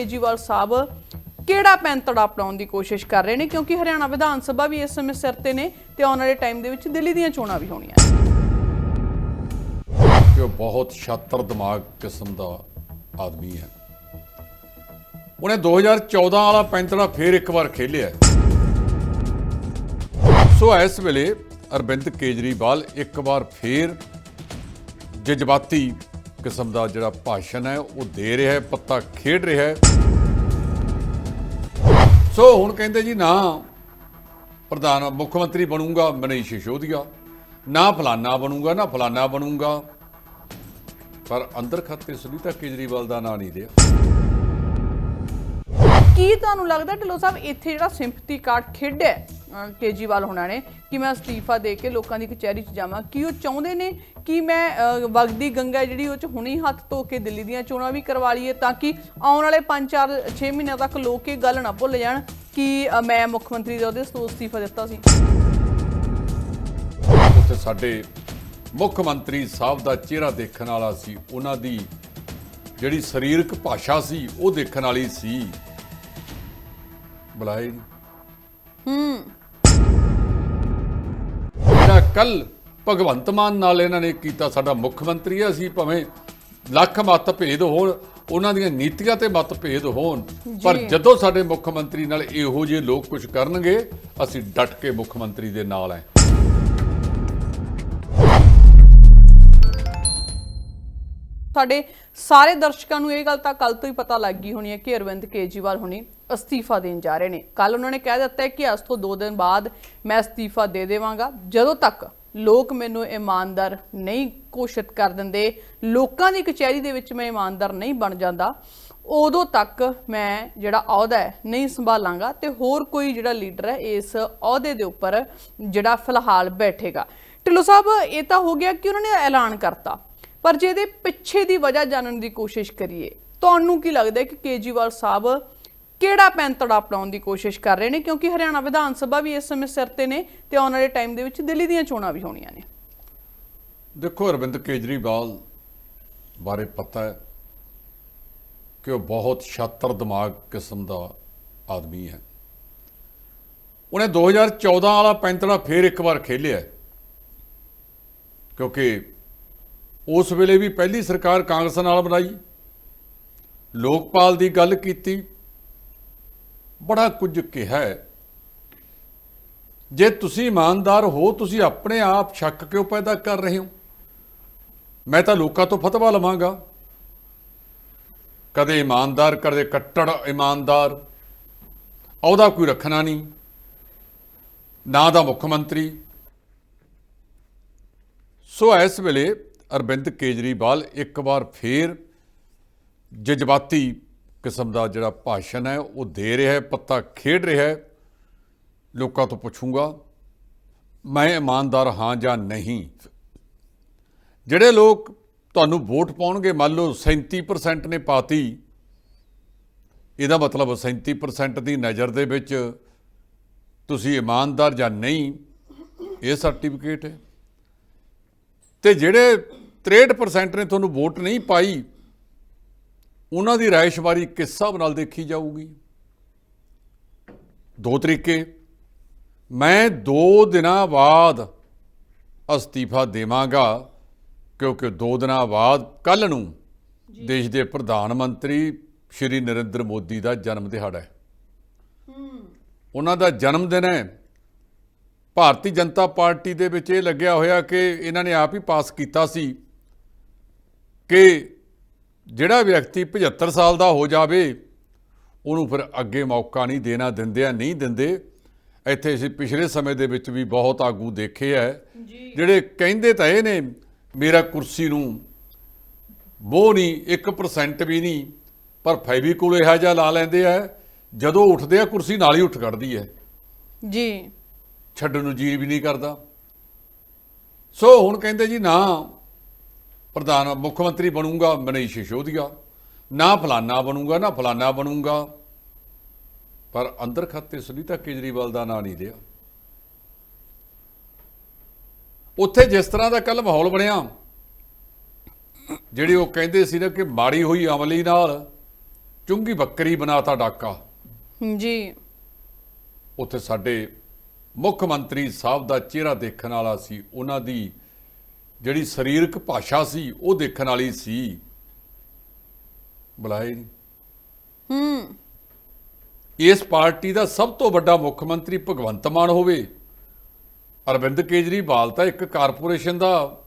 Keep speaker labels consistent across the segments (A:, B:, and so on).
A: ਕੇਜੀਵਾਲ ਸਾਹਿਬ ਕਿਹੜਾ ਪੈਂਤੜਾ ਅਪਣਾਉਣ ਦੀ ਕੋਸ਼ਿਸ਼ ਕਰ ਰਹੇ ਨੇ? ਕਿਉਂਕਿ ਹਰਿਆਣਾ ਵਿਧਾਨ ਸਭਾ ਵੀ ਇਸ ਸਮੇਂ ਸਿਰ ਤੇ ਨੇ ਤੇ ਆਉਣ ਵਾਲੇ ਟਾਈਮ ਦੇ ਵਿੱਚ ਦਿੱਲੀ ਦੀਆਂ ਚੋਣਾਂ ਵੀ ਹੋਣੀਆਂ
B: ਕਿ ਉਹ ਬਹੁਤ ਛਾਤਰ ਦਿਮਾਗ ਕਿਸਮ ਦਾ ਆਦਮੀ ਹੈ। ਉਹਨੇ 2014 ਵਾਲਾ ਪੈਂਤੜਾ ਫੇਰ ਇੱਕ ਵਾਰ ਖੇਲਿਆ ਸੋ ਇਸ ਵੇਲੇ ਅਰਵਿੰਦ ਕੇਜਰੀਵਾਲ ਇੱਕ ਵਾਰ ਫੇਰ ਜਜ਼ਬਾਤੀ ਕਿਸਮ ਦਾ ਜਿਹੜਾ ਭਾਸ਼ਣ ਹੈ, ਉਹ ਦੇ ਰਿਹਾ ਹੈ, ਪੱਤਾ ਖੇਡ ਰਿਹਾ ਹੈ। ਸੋ ਹੁਣ ਕਹਿੰਦੇ ਜੀ, ਨਾ ਪ੍ਰਧਾਨ ਮੁੱਖ ਮੰਤਰੀ ਬਣੂਗਾ ਮਨੀਸ਼ ਸਿਸੋਦੀਆ, ਨਾ ਫਲਾਨਾ ਬਣੂਗਾ, ਨਾ ਫਲਾਨਾ ਬਣੂਗਾ। ਪਰ ਅੰਦਰ ਖਾਤੇ ਸੁਨੀਤਾ ਕੇਜਰੀਵਾਲ ਦਾ ਨਾਂ ਨਹੀਂ ਲਿਆ
A: ਕੀ ਤੁਹਾਨੂੰ ਲੱਗਦਾ ਢਿੱਲੋਂ ਸਾਹਿਬ, ਇੱਥੇ ਜਿਹੜਾ ਸਿੰਪਥੀ ਕਾਰਡ ਖੇਡਿਆ ਅਹ, ਕੇਜਰੀਵਾਲ ਹੋਣਾ ਨੇ ਕਿ ਮੈਂ ਅਸਤੀਫਾ ਦੇ ਕੇ ਲੋਕਾਂ ਦੀ ਕਚਹਿਰੀ 'ਚ ਜਾਵਾਂ। ਕੀ ਉਹ ਚਾਹੁੰਦੇ ਨੇ ਕਿ ਮੈਂ ਵਗਦੀ ਗੰਗਾ ਜਿਹੜੀ ਉਹ 'ਚ ਹੁਣੇ ਹੱਥ ਧੋ ਕੇ ਦਿੱਲੀ ਦੀਆਂ ਚੋਣਾਂ ਵੀ ਕਰਵਾ ਲਈਏ ਤਾਂ ਕਿ ਆਉਣ ਵਾਲੇ 5-4 6 ਮਹੀਨਿਆਂ ਤੱਕ ਲੋਕ ਇਹ ਗੱਲ ਨਾ ਭੁੱਲ ਜਾਣ ਕਿ ਮੈਂ ਮੁੱਖ ਮੰਤਰੀ ਦੇ ਉਹਦੇ ਤੋਂ ਅਸਤੀਫਾ ਦਿੱਤਾ ਸੀ।
B: ਉੱਥੇ ਸਾਡੇ ਮੁੱਖ ਮੰਤਰੀ ਸਾਹਿਬ ਦਾ ਚਿਹਰਾ ਦੇਖਣ ਵਾਲਾ ਸੀ। ਉਹਨਾਂ ਦੀ ਜਿਹੜੀ ਸਰੀਰਕ ਭਾਸ਼ਾ ਸੀ ਉਹ ਦੇਖਣ ਵਾਲੀ ਸੀ। ਬੁਲਾਏ
A: ਹੂੰ।
B: ਕੱਲ ਭਗਵੰਤ ਮਾਨ ਨਾਲ ਇਹਨਾਂ ਨੇ ਕੀਤਾ ਸਾਡਾ ਮੁੱਖ ਮੰਤਰੀ ਹੈ ਅਸੀਂ ਭਾਵੇਂ ਲੱਖ ਮਤ ਭੇਦ ਹੋਣ ਉਹਨਾਂ ਦੀਆਂ ਨੀਤੀਆਂ ਤੇ ਮਤ ਭੇਦ ਹੋਣ ਪਰ। ਜਦੋਂ ਸਾਡੇ ਮੁੱਖ ਮੰਤਰੀ ਨਾਲ ਇਹੋ ਜਿਹੇ ਲੋਕ ਕੁਝ ਕਰਨਗੇ ਅਸੀਂ ਡਟ ਕੇ ਮੁੱਖ ਮੰਤਰੀ ਦੇ ਨਾਲ ਹੈ
A: ਸਾਡੇ ਸਾਰੇ ਦਰਸ਼ਕਾਂ ਨੂੰ ਇਹ ਗੱਲ ਤਾਂ ਕੱਲ ਤੋਂ ਹੀ ਪਤਾ ਲੱਗ ਗਈ ਹੋਣੀ ਹੈ ਕਿ ਅਰਵਿੰਦ ਕੇਜਰੀਵਾਲ ਹੁਣੀ ਅਸਤੀਫਾ ਦੇਣ ਜਾ ਰਹੇ ਨੇ। ਕੱਲ ਉਹਨਾਂ ਨੇ ਕਹਿ ਦਿੱਤਾ ਹੈ ਕਿ ਅੱਜ ਤੋਂ 2 ਦਿਨ ਬਾਅਦ ਮੈਂ ਅਸਤੀਫਾ ਦੇ ਦੇਵਾਂਗਾ। ਜਦੋਂ ਤੱਕ ਲੋਕ ਮੈਨੂੰ ਇਮਾਨਦਾਰ ਨਹੀਂ ਘੋਸ਼ਿਤ ਕਰ ਦਿੰਦੇ, ਲੋਕਾਂ ਦੀ ਕਚਹਿਰੀ ਦੇ ਵਿੱਚ ਮੈਂ ਇਮਾਨਦਾਰ ਨਹੀਂ ਬਣ ਜਾਂਦਾ, ਉਦੋਂ ਤੱਕ ਮੈਂ ਜਿਹੜਾ ਅਹੁਦਾ ਹੈ ਨਹੀਂ ਸੰਭਾਲਾਂਗਾ ਤੇ ਹੋਰ ਕੋਈ ਜਿਹੜਾ ਲੀਡਰ ਹੈ ਇਸ ਅਹੁਦੇ ਦੇ ਉੱਪਰ ਜਿਹੜਾ ਫਿਲਹਾਲ ਬੈਠੇਗਾ। ਢਿੱਲੋਂ ਸਾਹਿਬ, ਇਹ ਤਾਂ ਹੋ ਗਿਆ ਕਿ ਉਹਨਾਂ ਨੇ ਐਲਾਨ ਕਰਤਾ। ਪਰ ਜੇ ਇਹਦੇ ਪਿੱਛੇ ਦੀ ਵਜ੍ਹਾ ਜਾਣਨ ਦੀ ਕੋਸ਼ਿਸ਼ ਕਰੀਏ, ਤੁਹਾਨੂੰ ਕੀ ਲੱਗਦਾ ਹੈ ਕਿ ਕੇਜੀਵਾਲ ਸਾਹਿਬ ਕਿਹੜਾ ਪੈਂਤੜਾ ਅਪਣਾਉਣ ਦੀ ਕੋਸ਼ਿਸ਼ ਕਰ ਰਹੇ ਨੇ? ਕਿਉਂਕਿ ਹਰਿਆਣਾ ਵਿਧਾਨ ਸਭਾ ਵੀ ਇਸ ਸਮੇਂ ਸਿਰ ਤੇ ਨੇ ਤੇ ਆਉਣ ਵਾਲੇ ਟਾਈਮ ਦੇ ਵਿੱਚ ਦਿੱਲੀ ਦੀਆਂ ਚੋਣਾਂ ਵੀ ਹੋਣੀਆਂ ਨੇ।
B: ਦੇਖੋ ਅਰਵਿੰਦ ਕੇਜਰੀਵਾਲ ਬਾਰੇ ਪਤਾ ਹੈ ਕਿ ਉਹ ਬਹੁਤ ਛਾਤਰ ਦਿਮਾਗ ਕਿਸਮ ਦਾ ਆਦਮੀ ਹੈ। ਉਹਨੇ 2014 ਵਾਲਾ ਪੈਂਤੜਾ ਫੇਰ ਇੱਕ ਵਾਰ ਖੇਲਿਆ ਕਿਉਂਕਿ ਉਸ ਵੇਲੇ ਵੀ ਪਹਿਲੀ ਸਰਕਾਰ ਕਾਂਗਰਸ ਨਾਲ ਬਣਾਈ। ਲੋਕਪਾਲ ਦੀ ਗੱਲ ਕੀਤੀ। ਬੜਾ ਕੁਝ ਕਿਹਾ ਹੈ। ਜੇ ਤੁਸੀਂ ਇਮਾਨਦਾਰ ਹੋ, ਤੁਸੀਂ ਆਪਣੇ ਆਪ ਸ਼ੱਕ ਕਿਉਂ ਪੈਦਾ ਕਰ ਰਹੇ ਹੋ? ਮੈਂ ਤਾਂ ਲੋਕਾਂ ਤੋਂ ਫਤਵਾ ਲਵਾਂਗਾ। ਕਦੇ ਇਮਾਨਦਾਰ, ਕਦੇ ਕੱਟੜ ਇਮਾਨਦਾਰ। ਉਹਦਾ ਕੋਈ ਰੱਖਣਾ ਨਹੀਂ। ਨਾ ਦਾ ਮੁੱਖ ਮੰਤਰੀ। ਸੋ ਇਸ ਵੇਲੇ ਅਰਵਿੰਦ ਕੇਜਰੀਵਾਲ ਇੱਕ ਵਾਰ ਫੇਰ ਜਜ਼ਬਾਤੀ ਕਿਸਮ ਦਾ ਜਿਹੜਾ ਭਾਸ਼ਣ ਹੈ, ਉਹ ਦੇ ਰਿਹਾ ਹੈ, ਪੱਤਾ ਖੇਡ ਰਿਹਾ ਹੈ। ਲੋਕਾਂ ਤੋਂ ਪੁੱਛੂੰਗਾ, ਮੈਂ ਇਮਾਨਦਾਰ ਹਾਂ ਜਾਂ ਨਹੀਂ? ਜਿਹੜੇ ਲੋਕ ਤੁਹਾਨੂੰ ਵੋਟ ਪਾਉਣਗੇ, ਮੰਨ ਲਓ 37% ਨੇ ਪਾਤੀ, ਇਹਦਾ ਮਤਲਬ 37% ਦੀ ਨਜ਼ਰ ਦੇ ਵਿੱਚ ਤੁਸੀਂ ਇਮਾਨਦਾਰ ਜਾਂ ਨਹੀਂ, ਇਹ ਸਰਟੀਫਿਕੇਟ ਹੈ। ਤੇ ਜਿਹੜੇ 63% ਨੇ ਤੁਹਾਨੂੰ ਵੋਟ ਨਹੀਂ ਪਾਈ ਉਹਨਾਂ ਦੀ ਰਾਇਸ਼ਵਾਰੀ ਕਿਸ ਹਿਸਾਬ ਨਾਲ ਦੇਖੀ ਜਾਊਗੀ? ਦੋ ਤਰੀਕੇ। ਮੈਂ 2 ਦਿਨਾਂ ਬਾਅਦ ਅਸਤੀਫਾ ਦੇਵਾਂਗਾ ਕਿਉਂਕਿ 2 ਦਿਨਾਂ ਬਾਅਦ ਕੱਲ ਨੂੰ ਦੇਸ਼ ਦੇ ਪ੍ਰਧਾਨ ਮੰਤਰੀ ਸ਼੍ਰੀ ਨਰਿੰਦਰ ਮੋਦੀ ਦਾ ਜਨਮ ਦਿਹਾੜਾ ਹੈ। ਉਹਨਾਂ ਦਾ ਜਨਮ ਦਿਨ ਹੈ। ਭਾਰਤੀ ਜਨਤਾ ਪਾਰਟੀ ਦੇ ਵਿੱਚ ਇਹ ਲੱਗਿਆ ਹੋਇਆ ਕਿ ਇਹਨਾਂ ਨੇ ਆਪ ਹੀ ਪਾਸ ਕੀਤਾ ਸੀ। ਕਿ ਜਿਹੜਾ ਵਿਅਕਤੀ 75 ਸਾਲ ਦਾ ਹੋ ਜਾਵੇ ਉਹਨੂੰ ਫਿਰ ਅੱਗੇ ਮੌਕਾ ਨਹੀਂ ਦੇਣਾ ਦਿੰਦੇ ਆ ਨਹੀਂ ਦਿੰਦੇ। ਇੱਥੇ ਅਸੀਂ ਪਿਛਲੇ ਸਮੇਂ ਦੇ ਵਿੱਚ ਵੀ ਬਹੁਤ ਆਗੂ ਦੇਖੇ ਆ। ਜਿਹੜੇ ਕਹਿੰਦੇ ਤਾਂ ਇਹ ਨੇ ਮੇਰਾ ਕੁਰਸੀ ਨੂੰ ਬੋ ਨਹੀਂ 1% ਵੀ ਨਹੀਂ ਪਰ ਫੈਵੀਕੂਲ ਇਹੋ ਜਿਹਾ ਲਾ ਲੈਂਦੇ ਆ ਜਦੋਂ ਉੱਠਦੇ ਆ ਕੁਰਸੀ ਨਾਲ ਹੀ ਉੱਠ ਕੱਢਦੀ ਹੈ।
A: ਜੀ।
B: ਛੱਡਣ ਨੂੰ ਜੀ ਵੀ ਨਹੀਂ ਕਰਦਾ। ਸੋ ਹੁਣ ਕਹਿੰਦੇ ਜੀ ਨਾ ਪ੍ਰਧਾਨ ਮੁੱਖ ਮੰਤਰੀ ਬਣੂੰਗਾ ਮਨੀਸ਼ ਸਿਸੋਦੀਆ। ਨਾ ਫਲਾਨਾ ਬਣੂੰਗਾ ਨਾ ਫਲਾਨਾ ਬਣੂੰਗਾ। ਪਰ ਅੰਦਰ ਖਾਤੇ ਸੁਨੀਤਾ ਕੇਜਰੀਵਾਲ ਦਾ ਨਾਂ ਨਹੀਂ ਲਿਆ ਉੱਥੇ ਜਿਸ ਤਰ੍ਹਾਂ ਦਾ ਕੱਲ ਮਾਹੌਲ ਬਣਿਆ ਜਿਹੜੀ ਉਹ ਕਹਿੰਦੇ ਸੀ ਨਾ ਕਿ ਮਾੜੀ ਹੋਈ ਅਮਲੀ ਨਾਲ ਚੁੰਗੀ ਬੱਕਰੀ ਬਣਾਤਾ ਡਾਕਾ।
A: ਜੀ।
B: ਉੱਥੇ ਸਾਡੇ ਮੁੱਖ ਮੰਤਰੀ ਸਾਹਿਬ ਦਾ ਚਿਹਰਾ ਦੇਖਣ ਵਾਲਾ ਸੀ ਉਹਨਾਂ ਦੀ ਜਿਹੜੀ ਸਰੀਰਕ ਭਾਸ਼ਾ ਸੀ ਉਹ ਦੇਖਣ ਵਾਲੀ ਸੀ। ਬੁਲਾਏ ਨਹੀਂ
A: ਹੂੰ।
B: ਇਸ ਪਾਰਟੀ ਦਾ ਸਭ ਤੋਂ ਵੱਡਾ ਮੁੱਖ ਮੰਤਰੀ ਭਗਵੰਤ ਮਾਨ ਹੋਵੇ। ਅਰਵਿੰਦ ਕੇਜਰੀਵਾਲ ਤਾਂ ਇੱਕ ਕਾਰਪੋਰੇਸ਼ਨ ਦਾ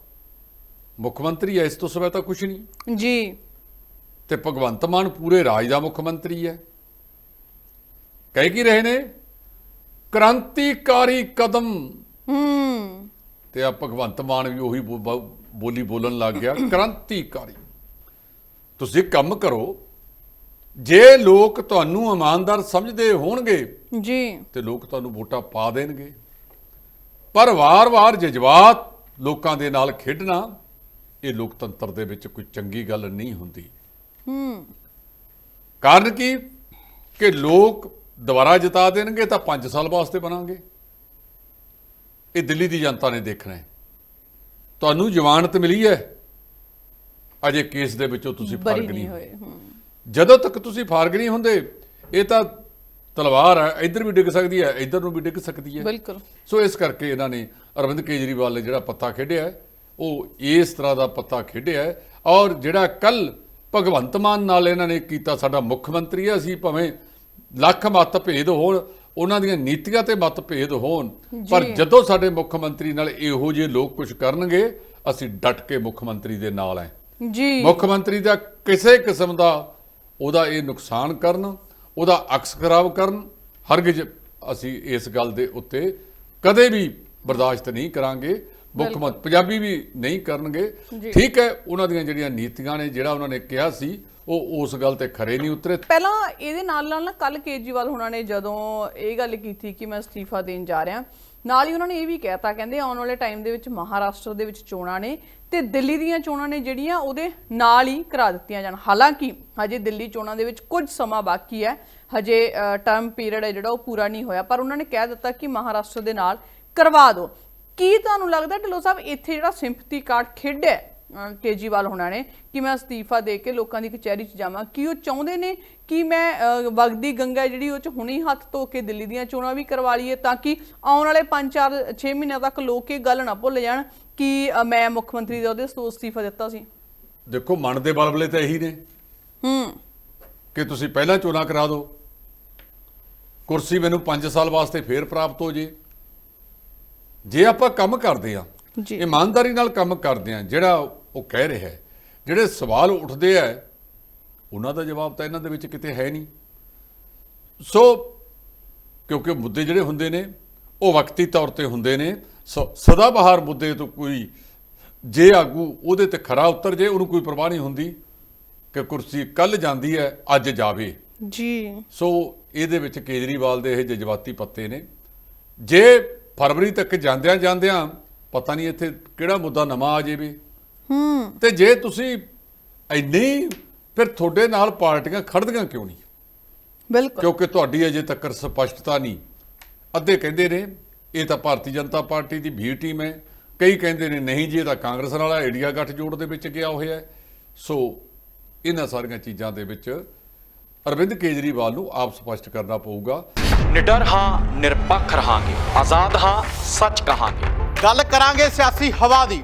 B: ਮੁੱਖ ਮੰਤਰੀ ਹੈ ਇਸ ਤੋਂ ਸਿਵਾ ਤਾਂ ਕੁਝ ਨਹੀਂ
A: ਜੀ।
B: ਤੇ ਭਗਵੰਤ ਮਾਨ ਪੂਰੇ ਰਾਜ ਦਾ ਮੁੱਖ ਮੰਤਰੀ ਹੈ। ਕਹਿ ਕੀ ਰਹੇ ਨੇ? ਕ੍ਰਾਂਤੀਕਾਰੀ ਕਦਮ।
A: ਹੂੰ।
B: ਤੇ ਆ ਭਗਵੰਤ ਮਾਨ ਵੀ ਉਹੀ ਬੋਲੀ ਬੋਲਣ ਲੱਗ ਗਿਆ ਕ੍ਰਾਂਤੀਕਾਰੀ। ਤੁਸੀਂ ਕੰਮ ਕਰੋ ਜੇ ਲੋਕ ਤੁਹਾਨੂੰ ਇਮਾਨਦਾਰ ਸਮਝਦੇ ਹੋਣਗੇ
A: ਜੀ।
B: ਤੇ ਲੋਕ ਤੁਹਾਨੂੰ ਵੋਟਾਂ ਪਾ ਦੇਣਗੇ। ਪਰ ਵਾਰ-ਵਾਰ ਜਜ਼ਬਾਤ ਲੋਕਾਂ ਦੇ ਨਾਲ ਖੇਡਣਾ ਇਹ ਲੋਕਤੰਤਰ ਦੇ ਵਿੱਚ ਕੋਈ ਚੰਗੀ ਗੱਲ ਨਹੀਂ ਹੁੰਦੀ।
A: ਹੂੰ।
B: ਕਾਰਨ ਕੀ? ਕਿ ਲੋਕ ਦੁਬਾਰਾ ਜਿਤਾ ਦੇਣਗੇ ਤਾਂ 5 ਸਾਲ ਵਾਸਤੇ ਬਣਾਂਗੇ। ਇਹ ਦਿੱਲੀ ਦੀ ਜਨਤਾ ਨੇ ਦੇਖਣਾ ਹੈ। ਤੁਹਾਨੂੰ ਜ਼ਮਾਨਤ ਮਿਲੀ ਹੈ? ਅਜੇ ਕੇਸ ਦੇ ਵਿੱਚੋਂ ਤੁਸੀਂ ਫ਼ਰਕ
A: ਨਹੀਂ ਹੋਏ
B: ਜਦੋਂ ਤੱਕ ਤੁਸੀਂ ਫਾਰਗ ਨਹੀਂ ਹੁੰਦੇ ਇਹ ਤਾਂ ਤਲਵਾਰ ਹੈ ਇੱਧਰ ਵੀ ਡਿੱਗ ਸਕਦੀ ਹੈ ਇੱਧਰ ਨੂੰ ਵੀ ਡਿੱਗ ਸਕਦੀ ਹੈ।
A: ਬਿਲਕੁਲ।
B: ਸੋ ਇਸ ਕਰਕੇ ਇਹਨਾਂ ਨੇ ਅਰਵਿੰਦ ਕੇਜਰੀਵਾਲ ਨੇ ਜਿਹੜਾ ਪੱਤਾ ਖੇਡਿਆ ਉਹ ਇਸ ਤਰ੍ਹਾਂ ਦਾ ਪੱਤਾ ਖੇਡਿਆ ਔਰ ਜਿਹੜਾ ਕੱਲ ਭਗਵੰਤ ਮਾਨ ਨਾਲ ਇਹਨਾਂ ਨੇ ਕੀਤਾ ਸਾਡਾ ਮੁੱਖ ਮੰਤਰੀ ਹੈ ਅਸੀਂ ਭਾਵੇਂ ਲੱਖ ਮਤ ਭੇਦ ਹੋਣ ਉਹਨਾਂ ਦੀਆਂ ਨੀਤੀਆਂ ਤੇ ਮਤ ਭੇਦ ਹੋਣ ਪਰ। ਜਦੋਂ ਸਾਡੇ ਮੁੱਖ ਮੰਤਰੀ ਨਾਲ ਇਹੋ ਜਿਹੇ ਲੋਕ ਕੁਝ ਕਰਨਗੇ ਅਸੀਂ ਡਟ ਕੇ ਮੁੱਖ ਮੰਤਰੀ ਦੇ ਨਾਲ ਹੈ
A: ਜੀ।
B: ਮੁੱਖ ਮੰਤਰੀ ਦਾ ਕਿਸੇ ਕਿਸਮ ਦਾ ਉਹਦਾ ਇਹ ਨੁਕਸਾਨ ਕਰਨ ਉਹਦਾ ਅਕਸ ਖਰਾਬ ਕਰਨ ਹਰਗਿਜ਼ ਅਸੀਂ ਇਸ ਗੱਲ ਦੇ ਉੱਤੇ ਕਦੇ ਵੀ ਬਰਦਾਸ਼ਤ ਨਹੀਂ ਕਰਾਂਗੇ। ਮੁੱਖ ਮੰਤਰੀ ਪੰਜਾਬੀ ਵੀ ਨਹੀਂ ਕਰਨਗੇ। ਠੀਕ ਹੈ ਉਹਨਾਂ ਦੀਆਂ ਜਿਹੜੀਆਂ ਨੀਤੀਆਂ ਨੇ ਜਿਹੜਾ ਉਹਨਾਂ ਨੇ ਕਿਹਾ ਸੀ ਉਹ ਉਸ ਗੱਲ ਤੇ ਖਰੇ ਨਹੀਂ ਉਤਰੇ।
A: ਪਹਿਲਾਂ ਇਹਦੇ ਨਾਲ ਨਾਲ ਨਾ ਕੱਲ ਕੇਜਰੀਵਾਲ ਹੁਣਾਂ ਨੇ ਜਦੋਂ ਇਹ ਗੱਲ ਕੀਤੀ ਕਿ ਮੈਂ ਅਸਤੀਫਾ ਦੇਣ ਜਾ ਰਿਹਾ, ਨਾਲ ਹੀ ਉਹਨਾਂ ਨੇ ਇਹ ਵੀ ਕਹਿਤਾ, ਕਹਿੰਦੇ ਆਉਣ ਵਾਲੇ ਟਾਈਮ ਦੇ ਵਿੱਚ ਮਹਾਰਾਸ਼ਟਰ ਦੇ ਵਿੱਚ ਚੋਣਾਂ ਨੇ ਤੇ ਦਿੱਲੀ ਦੀਆਂ ਚੋਣਾਂ ਨੇ ਜਿਹੜੀਆਂ ਉਹਦੇ ਨਾਲ ਹੀ ਕਰਾ ਦਿੱਤੀਆਂ ਜਾਣ। ਹਾਲਾਂਕਿ ਹਜੇ ਦਿੱਲੀ ਚੋਣਾਂ ਦੇ ਵਿੱਚ ਕੁਝ ਸਮਾਂ ਬਾਕੀ ਹੈ, ਹਜੇ ਟਰਮ ਪੀਰੀਅਡ ਹੈ ਜਿਹੜਾ ਉਹ ਪੂਰਾ ਨਹੀਂ ਹੋਇਆ, ਪਰ ਉਹਨਾਂ ਨੇ ਕਹਿ ਦਿੱਤਾ ਕਿ ਮਹਾਰਾਸ਼ਟਰ ਦੇ ਨਾਲ ਕਰਵਾ ਦਿਓ। ਕੀ ਤੁਹਾਨੂੰ ਲੱਗਦਾ ਢਿੱਲੋਂ ਸਾਹਿਬ, ਇੱਥੇ ਜਿਹੜਾ ਸਿੰਪਥੀ ਕਾਰਡ ਖੇਡਿਆ ਅਹ ਕੇਜਰੀਵਾਲ ਹੋਣਾ ਨੇ ਕਿ ਮੈਂ ਅਸਤੀਫਾ ਦੇ ਕੇ ਲੋਕਾਂ ਦੀ ਕਚਹਿਰੀ 'ਚ ਜਾਵਾਂ। ਕੀ ਉਹ ਚਾਹੁੰਦੇ ਨੇ ਕਿ ਮੈਂ ਵਗਦੀ ਗੰਗਾ ਜਿਹੜੀ ਉਹ 'ਚ ਹੁਣੇ ਹੱਥ ਧੋ ਕੇ ਦਿੱਲੀ ਦੀਆਂ ਚੋਣਾਂ ਵੀ ਕਰਵਾ ਲਈਏ ਤਾਂ ਕਿ ਆਉਣ ਵਾਲੇ 5-4 6 ਮਹੀਨਿਆਂ ਤੱਕ ਲੋਕ ਇਹ ਗੱਲ ਨਾ ਭੁੱਲ ਜਾਣ ਕਿ ਮੈਂ ਮੁੱਖ ਮੰਤਰੀ ਦੇ ਉਹਦੇ ਤੋਂ ਅਸਤੀਫਾ ਦਿੱਤਾ ਸੀ।
B: ਦੇਖੋ ਮਨ ਦੇ ਬਲਬਲੇ ਤਾਂ ਇਹੀ ਨੇ।
A: ਹੂੰ।
B: ਕਿ ਤੁਸੀਂ ਪਹਿਲਾਂ ਚੋਣਾਂ ਕਰਾ ਦਿਓ। ਕੁਰਸੀ ਮੈਨੂੰ 5 ਸਾਲ ਵਾਸਤੇ ਫੇਰ ਪ੍ਰਾਪਤ ਹੋ ਜੇ। ਜੇ ਆਪਾਂ ਕੰਮ ਕਰਦੇ ਆ
A: ਜੀ।
B: ਇਮਾਨਦਾਰੀ ਨਾਲ ਕੰਮ ਕਰਦੇ ਆ ਜਿਹੜਾ ਉਹ ਕਹਿ ਰਿਹਾ ਹੈ। ਜਿਹੜੇ ਸਵਾਲ ਉੱਠਦੇ ਆ ਉਹਨਾਂ ਦਾ ਜਵਾਬ ਤਾਂ ਇਹਨਾਂ ਦੇ ਵਿੱਚ ਕਿਤੇ ਹੈ ਨਹੀਂ। ਸੋ ਕਿਉਂਕਿ ਮੁੱਦੇ ਜਿਹੜੇ ਹੁੰਦੇ ਨੇ ਉਹ ਵਕਤੀ ਤੌਰ ਤੇ ਹੁੰਦੇ ਨੇ। ਸ- ਸਦਾ ਬਹਾਰ ਮੁੱਦੇ ਤੋਂ ਕੋਈ ਜੇ ਆਗੂ ਉਹਦੇ ਤੇ ਖਰਾ ਉਤਰ ਜੇ ਉਹਨੂੰ ਕੋਈ ਪਰਵਾਹ ਨਹੀਂ ਹੁੰਦੀ ਕਿ ਕੁਰਸੀ ਕੱਲ ਜਾਂਦੀ ਹੈ ਅੱਜ ਜਾਵੇ।
A: ਜੀ।
B: ਸੋ ਇਹਦੇ ਵਿੱਚ ਕੇਜਰੀਵਾਲ ਦੇ ਇਹ ਜਜ਼ਬਾਤੀ ਪੱਤੇ ਨੇ। ਜੇ ਫਰਵਰੀ ਤੱਕ ਜਾਂਦਿਆਂ ਜਾਂਦਿਆਂ ਪਤਾ ਨਹੀਂ ਇੱਥੇ ਕਿਹੜਾ ਮੁੱਦਾ ਨਵਾਂ ਆ ਜਾਵੇ।
A: ਹੂੰ।
B: ਤੇ ਜੇ ਤੁਸੀਂ ਇੰਨੀ ਫਿਰ ਤੁਹਾਡੇ ਨਾਲ ਪਾਰਟੀਆਂ ਖੜਦੀਆਂ ਕਿਉਂ ਨਹੀਂ?
A: ਬਿਲਕੁਲ।
B: ਕਿਉਂਕਿ ਤੁਹਾਡੀ ਅਜੇ ਤੱਕ ਸਪਸ਼ਟਤਾ ਨਹੀਂ। ਅੱਧੇ ਕਹਿੰਦੇ ਨੇ ਇਹ ਤਾਂ ਭਾਰਤੀ ਜਨਤਾ ਪਾਰਟੀ ਦੀ ਵੀ ਟੀਮ ਹੈ। ਕਈ ਕਹਿੰਦੇ ਨੇ ਨਹੀਂ ਜੀ ਇਹ ਤਾਂ ਕਾਂਗਰਸ ਵਾਲਾ ਇੰਡੀਆ ਗੱਠਜੋੜ ਦੇ ਵਿੱਚ ਗਿਆ ਹੋਇਆ ਹੈ। ਸੋ ਇਹਨਾਂ ਸਾਰੀਆਂ ਚੀਜ਼ਾਂ ਦੇ ਵਿੱਚ ਅਰਵਿੰਦ ਕੇਜਰੀਵਾਲ ਨੂੰ ਆਪ ਸਪਸ਼ਟ ਕਰਨਾ ਪਊਗਾ।
C: ਨਿਡਰ ਹਾਂ ਨਿਰਪੱਖ ਰਹਾਂਗੇ। ਆਜ਼ਾਦ ਹਾਂ ਸੱਚ ਕਹਾਂਗੇ।
D: ਗੱਲ ਕਰਾਂਗੇ ਸਿਆਸੀ ਹਵਾ ਦੀ।